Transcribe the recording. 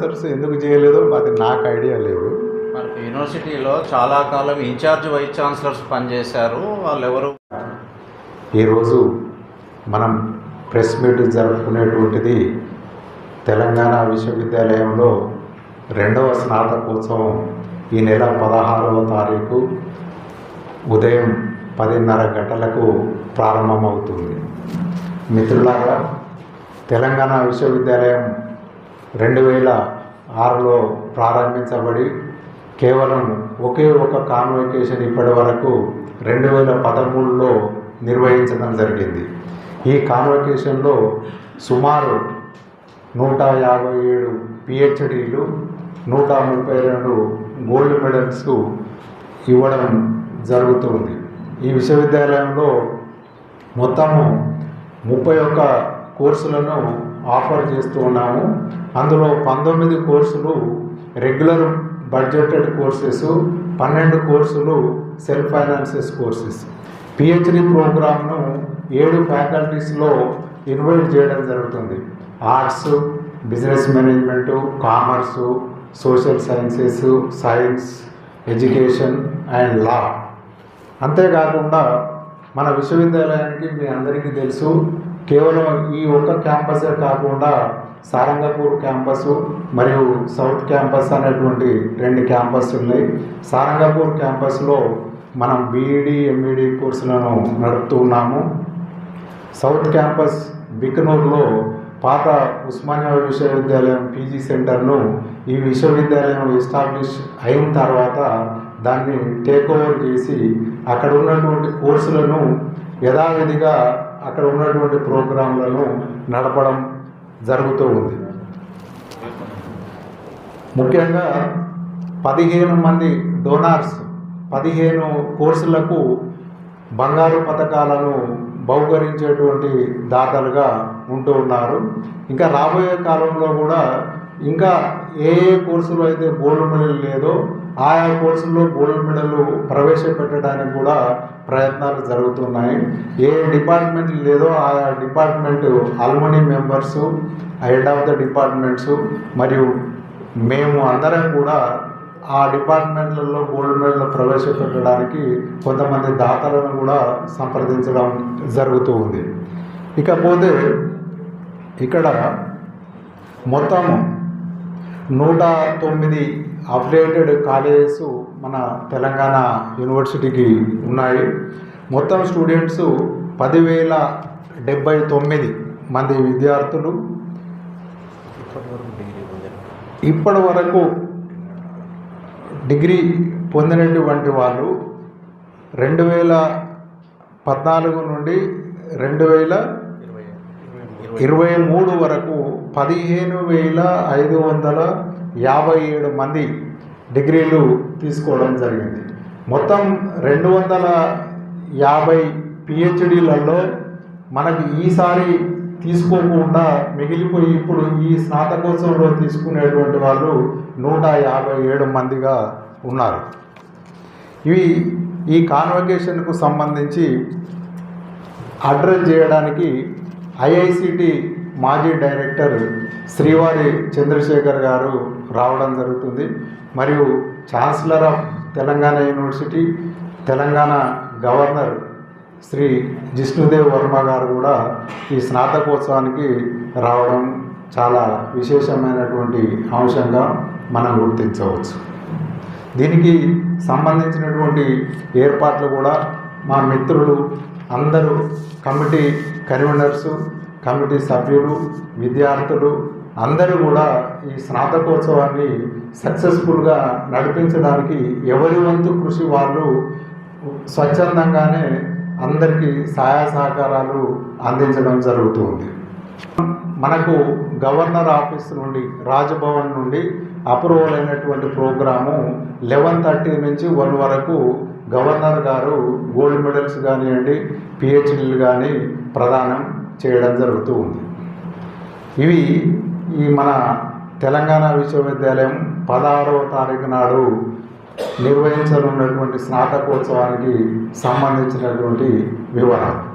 Officers ఎందుకు చేయలేదో అది నాకు ఐడియా లేదు. మనకు యూనివర్సిటీలో చాలా కాలం ఇన్ఛార్జ్ వైస్ ఛాన్సలర్స్ పనిచేశారు. వాళ్ళు ఎవరు ఈరోజు మనం ప్రెస్ మీట్ జరుపుకునేటువంటిది తెలంగాణ విశ్వవిద్యాలయంలో రెండవ స్నాతకోత్సవం ఈ నెల పదహారవ తారీఖు ఉదయం పదిన్నర గంటలకు ప్రారంభమవుతుంది. మిత్రులారా తెలంగాణ విశ్వవిద్యాలయం రెండు వేల ఆరులో ప్రారంభించబడి కేవలం ఒకే ఒక కాన్వకేషన్ ఇప్పటి వరకు రెండు వేల పదమూడులో నిర్వహించడం జరిగింది. ఈ కాన్వకేషన్లో సుమారు నూట యాభై ఏడు పిహెచ్డీలు నూట ముప్పై రెండు గోల్డ్ మెడల్స్ ఇవ్వడం జరుగుతుంది. ఈ విశ్వవిద్యాలయంలో మొత్తము ముప్పై ఒక్క కోర్సులను ఆఫర్ చేస్తూ ఉన్నాము. అందులో పంతొమ్మిది కోర్సులు రెగ్యులర్ బడ్జెటెడ్ కోర్సెస్ పన్నెండు కోర్సులు సెల్ఫ్ ఫైనాన్సెస్ కోర్సెస్. పిహెచ్డి ప్రోగ్రామ్ను ఏడు ఫ్యాకల్టీస్లో ఇన్వైట్ చేయడం జరుగుతుంది. Arts business management commerce social sciences science education and law. అంతేకాకుండా మన విశ్వవిద్యాలయానికి మీ అందరికీ తెలుసు కేవలం ఈ ఒక్క క్యాంపసే కాకుండా సారంగపూర్ క్యాంపస్ మరియు సౌత్ క్యాంపస్ అనేటువంటి రెండు క్యాంపస్ ఉన్నాయి. సారంగపూర్ క్యాంపస్లో మనం బీఈడి ఎంఈడి కోర్సులను నడుపుతూ ఉన్నాము. సౌత్ క్యాంపస్ బికనూరులో పాత ఉస్మానియా విశ్వవిద్యాలయం పీజీ సెంటర్ను ఈ విశ్వవిద్యాలయం ఎస్టాబ్లిష్ అయిన తర్వాత దాన్ని టేక్ ఓవర్ చేసి అక్కడ ఉన్నటువంటి కోర్సులను యథావిధిగా అక్కడ ఉన్నటువంటి ప్రోగ్రాంలను నడపడం జరుగుతూ ఉంది. ముఖ్యంగా పదిహేను మంది డోనార్స్ పదిహేను కోర్సులకు బంగారు పథకాలను బహుకరించేటువంటి దాతలుగా ఉంటూ ఉన్నారు. ఇంకా రాబోయే కాలంలో కూడా ఇంకా ఏ ఏ కోర్సులో అయితే గోల్డ్ మెడల్ లేదో ఆయా కోర్సుల్లో గోల్డ్ మెడల్ ప్రవేశపెట్టడానికి కూడా ప్రయత్నాలు జరుగుతున్నాయి. ఏ డిపార్ట్మెంట్ లేదో ఆయా department alumni members head of the departments మరియు మేము అందరం కూడా ఆ డిపార్ట్మెంట్లలో గోల్డ్ మెడల్ ప్రవేశపెట్టడానికి కొంతమంది దాతలను కూడా సంప్రదించడం జరుగుతూ ఉంది. ఇకపోతే ఇక్కడ మొత్తం నూట తొమ్మిది అఫిలియేటెడ్ కాలేజెస్ మన తెలంగాణ యూనివర్సిటీకి ఉన్నాయి. మొత్తం స్టూడెంట్స్ పదివేల డెబ్బై తొమ్మిది మంది విద్యార్థులు. ఇప్పటి వరకు డిగ్రీ పొందినటువంటి వాళ్ళు రెండు వేల పద్నాలుగు నుండి రెండు వేల ఇరవై మూడు వరకు పదిహేను వేల ఐదు వందల యాభై ఏడు మంది డిగ్రీలు తీసుకోవడం జరిగింది. మొత్తం రెండు వందల యాభై పిహెచ్డీలలో మనకి ఈసారి తీసుకోకుండా మిగిలిపోయి ఇప్పుడు ఈ స్నాతకోత్సవంలో తీసుకునేటువంటి వాళ్ళు నూట యాభై ఏడు మందిగా ఉన్నారు. ఇవి ఈ కాన్వకేషన్కు సంబంధించి అడ్రస్ చేయడానికి ఐఐసిటి మాజీ డైరెక్టర్ శ్రీవారి చంద్రశేఖర్ గారు రావడం జరుగుతుంది. మరియు chancellor of Telangana university Telangana governor Shri Jishnu Dev Varma గారు కూడా ఈ స్నాతకోత్సవానికి రావడం చాలా విశేషమైనటువంటి అంశంగా మనం గుర్తించవచ్చు. దీనికి సంబంధించినటువంటి ఏర్పాట్లు కూడా మా మిత్రులు అందరూ కమిటీ కన్వీనర్సు కమిటీ సభ్యులు విద్యార్థులు అందరూ కూడా ఈ స్నాతకోత్సవాన్ని సక్సెస్ఫుల్గా నడిపించడానికి ఎవరి వంతు కృషి వాళ్ళు స్వచ్ఛందంగానే అందరికీ సహాయ సహకారాలు అందించడం జరుగుతుంది. మనకు గవర్నర్ ఆఫీస్ నుండి రాజభవన్ నుండి అప్రూవల్ అయినటువంటి ప్రోగ్రాము లెవెన్ థర్టీ నుంచి వన్ వరకు గవర్నర్ గారు గోల్డ్ మెడల్స్ కానివ్వండి పిహెచ్డీలు కానీ ప్రదానం చేయడం జరుగుతూ ఉంది. ఇవి ఈ మన తెలంగాణ విశ్వవిద్యాలయం పదహారవ తారీఖు నాడు నిర్వహించనున్నటువంటి స్నాతకోత్సవానికి సంబంధించినటువంటి వివరాలు